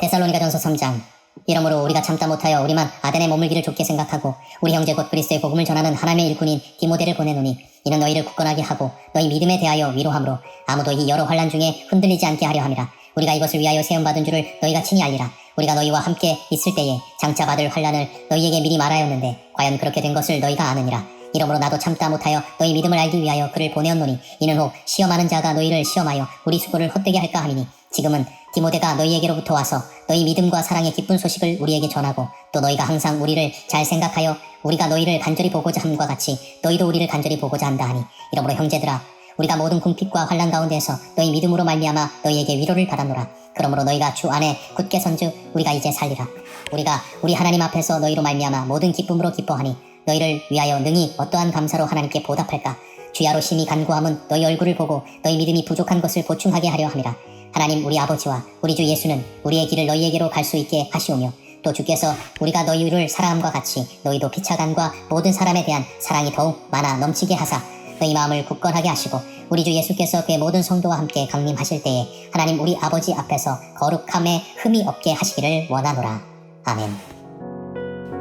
데살로니가전서 3장. 이러므로 우리가 참다 못하여 우리만 아덴에 머물기를 좋게 생각하고 우리 형제 곧 그리스도의 복음을 전하는 하나님의 일꾼인 디모데를 보내노니 이는 너희를 굳건하게 하고 너희 믿음에 대하여 위로함으로 아무도 이 여러 환란 중에 흔들리지 않게 하려 함이라. 우리가 이것을 위하여 세움 받은 줄을 너희가 친히 알리라. 우리가 너희와 함께 있을 때에 장차 받을 환란을 너희에게 미리 말하였는데 과연 그렇게 된 것을 너희가 아느니라. 이러므로 나도 참다 못하여 너희 믿음을 알기 위하여 그를 보내었노니 이는 혹 시험하는 자가 너희를 시험하여 우리 수고를 헛되게 할까 함이니 지금은 디모데가 너희에게로부터 와서 너희 믿음과 사랑의 기쁜 소식을 우리에게 전하고 또 너희가 항상 우리를 잘 생각하여 우리가 너희를 간절히 보고자 함과 같이 너희도 우리를 간절히 보고자 한다 하니 이러므로 형제들아 우리가 모든 궁핍과 환란 가운데서 너희 믿음으로 말미암아 너희에게 위로를 받았노라. 그러므로 너희가 주 안에 굳게 선즉 우리가 이제 살리라. 우리가 우리 하나님 앞에서 너희로 말미암아 모든 기쁨으로 기뻐하니 너희를 위하여 능히 어떠한 감사로 하나님께 보답할까? 주야로 심히 간구함은 너희 얼굴을 보고 너희 믿음이 부족한 것을 보충하게 하려 함이라 하나님 우리 아버지와 우리 주 예수는 우리의 길을 너희에게로 갈 수 있게 하시오며 또 주께서 우리가 너희를 사랑함과 같이 너희도 피차간과 모든 사람에 대한 사랑이 더욱 많아 넘치게 하사 너희 마음을 굳건하게 하시고 우리 주 예수께서 그의 모든 성도와 함께 강림하실 때에 하나님 우리 아버지 앞에서 거룩함에 흠이 없게 하시기를 원하노라. 아멘.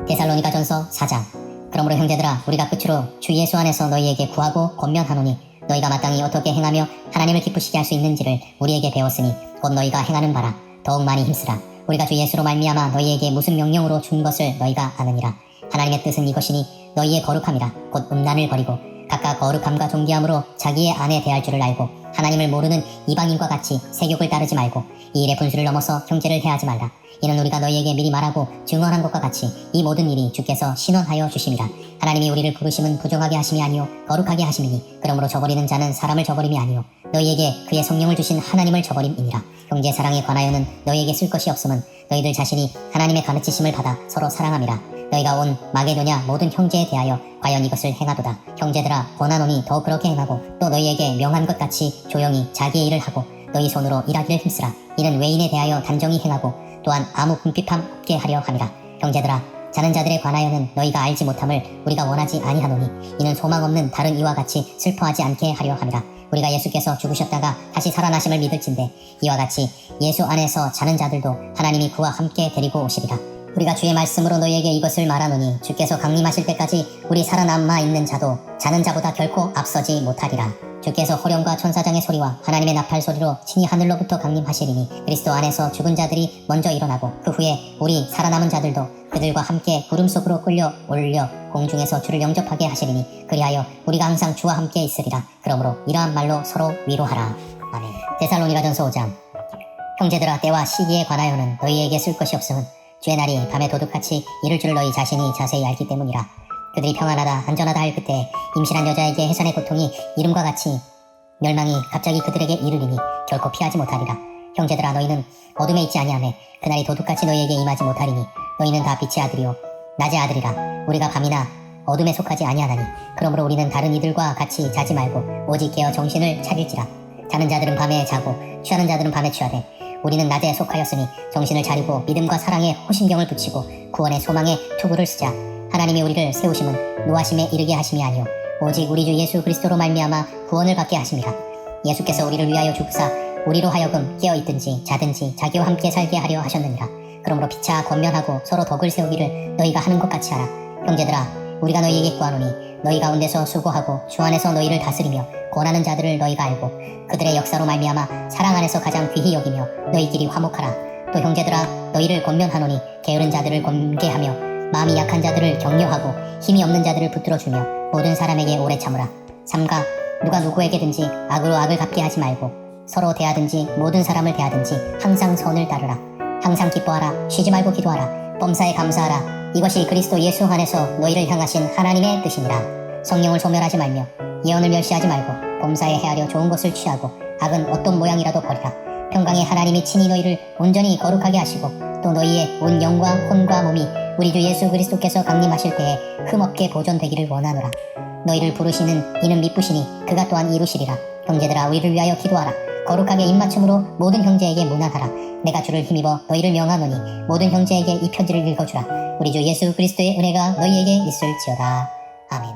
데살로니가전서 4장. 그러므로 형제들아 우리가 끝으로 주 예수 안에서 너희에게 구하고 권면하노니 너희가 마땅히 어떻게 행하며 하나님을 기쁘시게 할 수 있는지를 우리에게 배웠으니 곧 너희가 행하는 바라. 더욱 많이 힘쓰라. 우리가 주 예수로 말미암아 너희에게 무슨 명령으로 준 것을 너희가 아느니라. 하나님의 뜻은 이것이니 너희의 거룩함이라. 곧 음란을 버리고 각각 거룩함과 존귀함으로 자기의 아내 대할 줄을 알고 하나님을 모르는 이방인과 같이 세욕을 따르지 말고 이 일의 분수를 넘어서 형제를 해하지 말라. 이는 우리가 너희에게 미리 말하고 증언한 것과 같이 이 모든 일이 주께서 신원하여 주심이라 하나님이 우리를 부르심은 부정하게 하심이 아니요 거룩하게 하심이니 그러므로 저버리는 자는 사람을 저버림이 아니요 너희에게 그의 성령을 주신 하나님을 저버림이니라. 형제 사랑에 관하여는 너희에게 쓸 것이 없음은 너희들 자신이 하나님의 가르치심을 받아 서로 사랑함이라 너희가 온 마게도냐 모든 형제에 대하여 과연 이것을 행하도다. 형제들아 권하노니 더 그렇게 행하고 또 너희에게 명한 것 같이 조용히 자기의 일을 하고 너희 손으로 일하기를 힘쓰라. 이는 외인에 대하여 단정히 행하고 또한 아무 궁핍함 없게 하려 함이라. 형제들아 자는 자들에 관하여는 너희가 알지 못함을 우리가 원하지 아니하노니 이는 소망 없는 다른 이와 같이 슬퍼하지 않게 하려 함이라. 우리가 예수께서 죽으셨다가 다시 살아나심을 믿을진데 이와 같이 예수 안에서 자는 자들도 하나님이 그와 함께 데리고 오시리라 우리가 주의 말씀으로 너희에게 이것을 말하노니 주께서 강림하실 때까지 우리 살아남아 있는 자도 자는 자보다 결코 앞서지 못하리라. 주께서 호령과 천사장의 소리와 하나님의 나팔 소리로 친히 하늘로부터 강림하시리니 그리스도 안에서 죽은 자들이 먼저 일어나고 그 후에 우리 살아남은 자들도 그들과 함께 구름 속으로 끌려 올려 공중에서 주를 영접하게 하시리니 그리하여 우리가 항상 주와 함께 있으리라. 그러므로 이러한 말로 서로 위로하라. 아멘. 데살로니가전서 5장. 형제들아 때와 시기에 관하여는 너희에게 쓸 것이 없음은 주의 날이 밤에 도둑같이 이를 줄 너희 자신이 자세히 알기 때문이라. 그들이 평안하다 안전하다 할 그때 임신한 여자에게 해산의 고통이 이름과 같이 멸망이 갑자기 그들에게 이르리니 결코 피하지 못하리라. 형제들아 너희는 어둠에 있지 아니하매 그날이 도둑같이 너희에게 임하지 못하리니 너희는 다 빛의 아들이요 낮의 아들이라. 우리가 밤이나 어둠에 속하지 아니하나니 그러므로 우리는 다른 이들과 같이 자지 말고 오직 깨어 정신을 차릴지라. 자는 자들은 밤에 자고 취하는 자들은 밤에 취하되 우리는 낮에 속하였으니 정신을 차리고 믿음과 사랑에 호심경을 붙이고 구원의 소망에 투구를 쓰자. 하나님이 우리를 세우심은 노하심에 이르게 하심이 아니요 오직 우리 주 예수 그리스도로 말미암아 구원을 받게 하심이라 예수께서 우리를 위하여 죽사 우리로 하여금 깨어 있든지 자든지 자기와 함께 살게 하려 하셨느니라. 그러므로 피차 권면하고 서로 덕을 세우기를 너희가 하는 것 같이 하라. 형제들아 우리가 너희에게 구하노니 너희 가운데서 수고하고 주 안에서 너희를 다스리며 권하는 자들을 너희가 알고 그들의 역사로 말미암아 사랑 안에서 가장 귀히 여기며 너희끼리 화목하라. 또 형제들아 너희를 권면하노니 게으른 자들을 권계하며 마음이 약한 자들을 격려하고 힘이 없는 자들을 붙들어 주며 모든 사람에게 오래 참으라. 삼가 누가 누구에게든지 악으로 악을 갚게 하지 말고 서로 대하든지 모든 사람을 대하든지 항상 선을 따르라. 항상 기뻐하라. 쉬지 말고 기도하라. 범사에 감사하라 이것이 그리스도 예수 안에서 너희를 향하신 하나님의 뜻이니라 성령을 소멸하지 말며 예언을 멸시하지 말고 범사에 헤아려 좋은 것을 취하고 악은 어떤 모양이라도 버리라. 평강의 하나님이 친히 너희를 온전히 거룩하게 하시고 또 너희의 온 영과 혼과 몸이 우리 주 예수 그리스도께서 강림하실 때에 흠없게 보존되기를 원하노라. 너희를 부르시는 이는 미쁘시니 그가 또한 이루시리라. 형제들아 우리를 위하여 기도하라 거룩하게 입맞춤으로 모든 형제에게 무난하라. 내가 주를 힘입어 너희를 명하노니 모든 형제에게 이 편지를 읽어주라. 우리 주 예수 그리스도의 은혜가 너희에게 있을지어다. 아멘.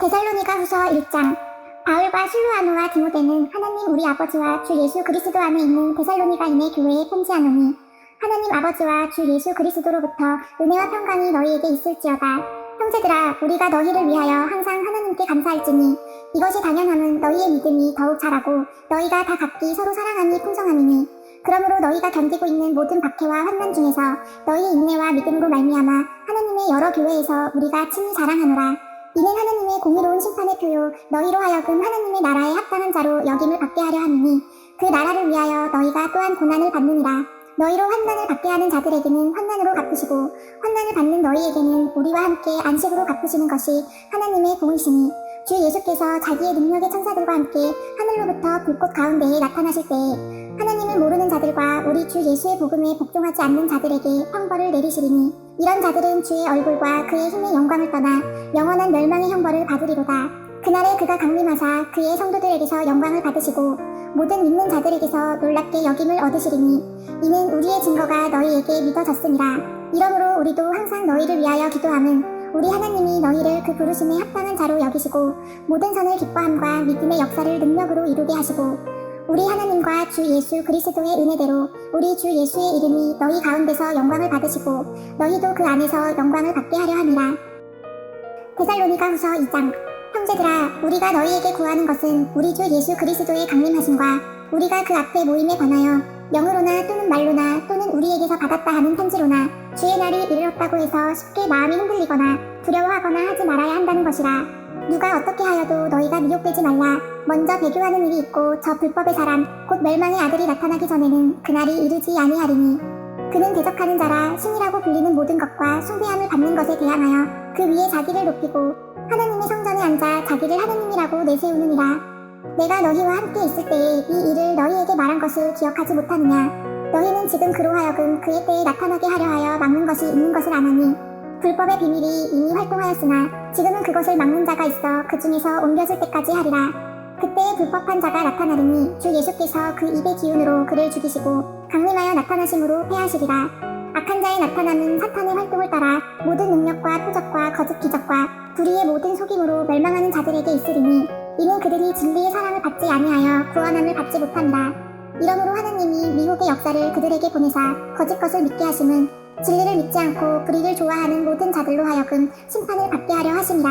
데살로니가 후서 1장. 바울과 실루아노와 디모데는 하나님 우리 아버지와 주 예수 그리스도 안에 있는 데살로니가인의 교회에 편지하노니 하나님 아버지와 주 예수 그리스도로부터 은혜와 평강이 너희에게 있을지어다. 형제들아, 우리가 너희를 위하여 항상 하나님께 감사할지니 이것이 당연함은 너희의 믿음이 더욱 자라고 너희가 다 각기 서로 사랑함이 풍성함이니 그러므로 너희가 견디고 있는 모든 박해와 환난 중에서 너희의 인내와 믿음으로 말미암아 하나님의 여러 교회에서 우리가 친히 자랑하노라. 이는 하나님의 공의로운 심판의 표요 너희로 하여금 하나님의 나라에 합당한 자로 여김을 받게 하려 함이니 그 나라를 위하여 너희가 또한 고난을 받느니라. 너희로 환난을 받게 하는 자들에게는 환난으로 갚으시고 환난을 받는 너희에게는 우리와 함께 안식으로 갚으시는 것이 하나님의 공이시니 주 예수께서 자기의 능력의 천사들과 함께 하늘로부터 불꽃 가운데에 나타나실 때에 하나님을 모르는 자들과 우리 주 예수의 복음에 복종하지 않는 자들에게 형벌을 내리시리니 이런 자들은 주의 얼굴과 그의 힘의 영광을 떠나 영원한 멸망의 형벌을 받으리로다. 그날에 그가 강림하사 그의 성도들에게서 영광을 받으시고 모든 믿는 자들에게서 놀랍게 여김을 얻으시리니 이는 우리의 증거가 너희에게 믿어졌습니다. 이러므로 우리도 항상 너희를 위하여 기도함은 우리 하나님이 너희를 그 부르심에 합당한 자로 여기시고 모든 선을 기뻐함과 믿음의 역사를 능력으로 이루게 하시고 우리 하나님과 주 예수 그리스도의 은혜대로 우리 주 예수의 이름이 너희 가운데서 영광을 받으시고 너희도 그 안에서 영광을 받게 하려 함이라. 데살로니가 후서 2장 형제들아 우리가 너희에게 구하는 것은 우리 주 예수 그리스도의 강림하심과 우리가 그 앞에 모임에 관하여 영으로나 또는 말로나 또는 우리에게서 받았다 하는 편지로나 주의 날이 이르렀다고 해서 쉽게 마음이 흔들리거나 두려워하거나 하지 말아야 한다는 것이라. 누가 어떻게 하여도 너희가 미혹되지 말라. 먼저 배교하는 일이 있고 저 불법의 사람 곧 멸망의 아들이 나타나기 전에는 그날이 이르지 아니하리니. 그는 대적하는 자라 신이라고 불리는 모든 것과 숭배함을 받는 것에 대항하여 그 위에 자기를 높이고 하나님의 성전에 앉아 자기를 하나님이라고 내세우느니라 내가 너희와 함께 있을 때에 이 일을 너희에게 말한 것을 기억하지 못하느냐? 너희는 지금 그로 하여금 그의 때에 나타나게 하려 하여 막는 것이 있는 것을 아나니 불법의 비밀이 이미 활동하였으나 지금은 그것을 막는 자가 있어 그 중에서 옮겨질 때까지 하리라. 그때에 불법한 자가 나타나리니 주 예수께서 그 입의 기운으로 그를 죽이시고 강림하여 나타나심으로 패하시리라. 악한 자의 나타남은 사탄의 활동을 따라 모든 능력과 표적과 거짓 기적과 불의의 모든 속임으로 멸망하는 자들에게 있으리니 이는 그들이 진리의 사랑을 받지 아니하여 구원함을 받지 못한다. 이러므로 하나님이 미혹의 역사를 그들에게 보내사 거짓 것을 믿게 하심은 진리를 믿지 않고 불의를 좋아하는 모든 자들로 하여금 심판을 받게 하려 하심이라.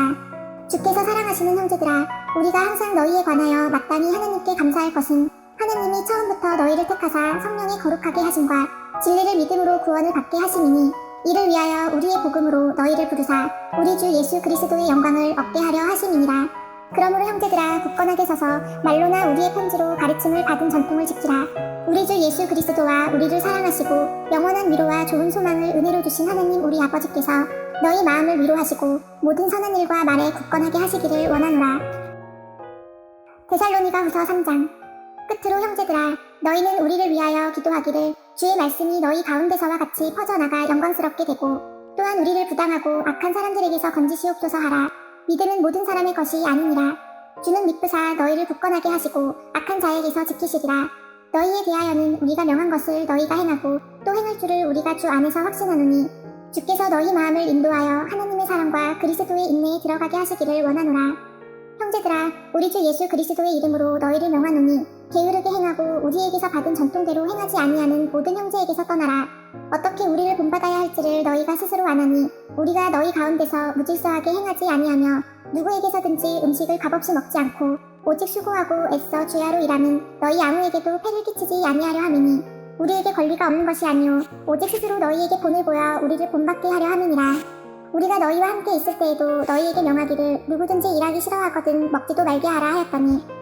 주께서 사랑하시는 형제들아, 우리가 항상 너희에 관하여 마땅히 하나님께 감사할 것은 하나님이 처음부터 너희를 택하사 성령에 거룩하게 하심과 진리를 믿음으로 구원을 받게 하심이니 이를 위하여 우리의 복음으로 너희를 부르사 우리 주 예수 그리스도의 영광을 얻게 하려 하심이니라. 그러므로 형제들아 굳건하게 서서 말로나 우리의 편지로 가르침을 받은 전통을 지키라. 우리 주 예수 그리스도와 우리를 사랑하시고 영원한 위로와 좋은 소망을 은혜로 주신 하나님 우리 아버지께서 너희 마음을 위로하시고 모든 선한 일과 말에 굳건하게 하시기를 원하노라. 데살로니가 후서 3장 끝으로 형제들아 너희는 우리를 위하여 기도하기를 주의 말씀이 너희 가운데서와 같이 퍼져나가 영광스럽게 되고 또한 우리를 부당하고 악한 사람들에게서 건지시옵소서 하라. 믿음은 모든 사람의 것이 아니니라. 주는 미쁘사 너희를 굳건하게 하시고 악한 자에게서 지키시리라. 너희에 대하여는 우리가 명한 것을 너희가 행하고 또 행할 줄을 우리가 주 안에서 확신하노니 주께서 너희 마음을 인도하여 하나님의 사랑과 그리스도의 인내에 들어가게 하시기를 원하노라. 형제들아, 우리 주 예수 그리스도의 이름으로 너희를 명하노니 게으르게 행하고 우리에게서 받은 전통대로 행하지 아니하는 모든 형제에게서 떠나라. 어떻게 우리를 본받아야 할지를 너희가 스스로 아나니 우리가 너희 가운데서 무질서하게 행하지 아니하며 누구에게서든지 음식을 값없이 먹지 않고 오직 수고하고 애써 주야로 일하는 너희 아무에게도 폐를 끼치지 아니하려 함이니 우리에게 권리가 없는 것이 아니오 오직 스스로 너희에게 본을 보여 우리를 본받게 하려 함이니라 우리가 너희와 함께 있을 때에도 너희에게 명하기를 누구든지 일하기 싫어하거든 먹지도 말게 하라 하였더니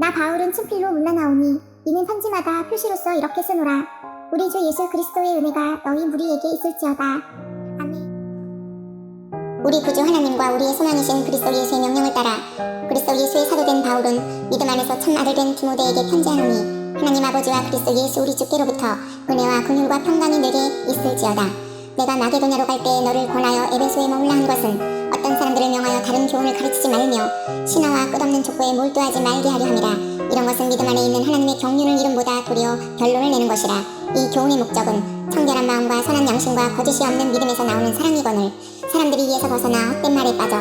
나 바울은 친필로 문나나오니 이는 편지마다 표시로서 이렇게 쓰노라. 우리 주 예수 그리스도의 은혜가 너희 무리에게 있을지어다. 아멘. 우리 구주 하나님과 우리의 소망이신 그리스도 예수의 명령을 따라 그리스도 예수의 사도된 바울은 믿음 안에서 참 아들 된 디모데에게 편지하노니 하나님 아버지와 그리스도 예수 우리 주께로부터 은혜와 긍휼과 평강이 내게 있을지어다. 내가 마게도냐로 갈 때 너를 권하여 에베소에 머물라 한 것은 어떤 사람들을 명하여 다른 교훈을 가르치지 말며 신화와 끝없는 족보에 몰두하지 말게 하려 함이라. 이런 것은 믿음 안에 있는 하나님의 경륜을 이름보다 도리어 결론을 내는 것이라. 이 교훈의 목적은 청결한 마음과 선한 양심과 거짓이 없는 믿음에서 나오는 사랑이거늘 사람들이 이에서 벗어나 헛된 말에 빠져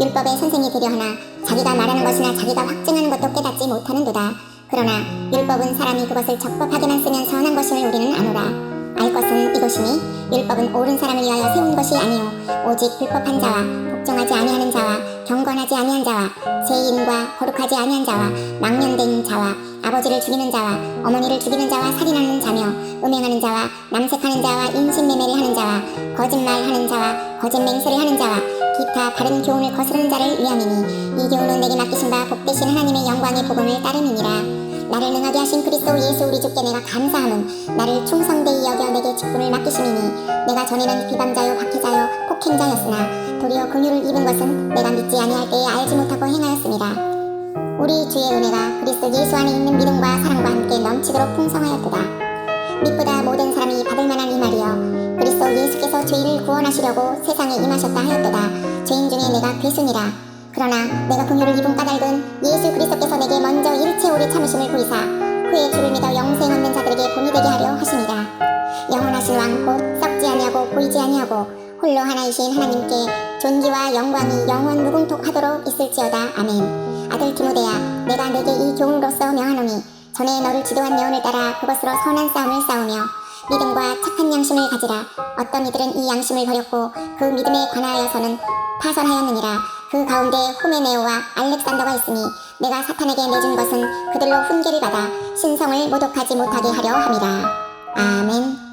율법의 선생이 되려 하나 자기가 말하는 것이나 자기가 확증하는 것도 깨닫지 못하는도다. 그러나 율법은 사람이 그것을 적법하게만 쓰면 선한 것임을 우리는 아노라. 알 것은 이것이니 율법은 옳은 사람을 위하여 세운 것이 아니요. 오직 불법한 자와 복종하지 아니하는 자와 경건하지 아니한 자와 죄인과 거룩하지 아니한 자와 망년된 자와 아버지를 죽이는 자와 어머니를 죽이는 자와 살인하는 자며 음행하는 자와 남색하는 자와 인신매매를 하는 자와 거짓말하는 자와 거짓 맹세를 하는 자와 기타 바른 교훈을 거스르는 자를 위함이니 이 교훈은 내게 맡기신 바 복되신 하나님의 영광의 복음을 따름이니라 나를 능하게 하신 그리스도 예수 우리 주께 내가 감사함은 나를 충성되이 여겨 내게 직분을 맡기심이니 내가 전에는 비방자요 박해자요 폭행자였으나 도리어 긍휼을 입은 것은 내가 믿지 아니할 때에 알지 못하고 행하였습니다. 우리 주의 은혜가 그리스도 예수 안에 있는 믿음과 사랑과 함께 넘치도록 풍성하였도다. 믿보다 모든 사람이 받을 만한 이 말이여 그리스도 예수께서 죄인을 구원하시려고 세상에 임하셨다 하였도다. 죄인 중에 내가 괴순이라 그러나 내가 긍휼을 입은 까닭은 예수 그리스도께서 내게 먼저 일체 오래 참으심을 보이사 후에 주를 믿어 영생 얻는 자들에게 본이 되게 하려 하심이라 영원하신 왕 곧 썩지 아니하고 보이지 아니하고 홀로 하나이신 하나님께 존귀와 영광이 영원 무궁톡하도록 있을지어다. 아멘. 아들 디모데야 내가 내게 이 교훈으로서 명하노니 전에 너를 지도한 여운을 따라 그것으로 선한 싸움을 싸우며 믿음과 착한 양심을 가지라. 어떤 이들은 이 양심을 버렸고 그 믿음에 관하여서는 파선하였느니라 그 가운데 호메네오와 알렉산더가 있으니 내가 사탄에게 내준 것은 그들로 훈계를 받아 신성을 모독하지 못하게 하려 함이라. 아멘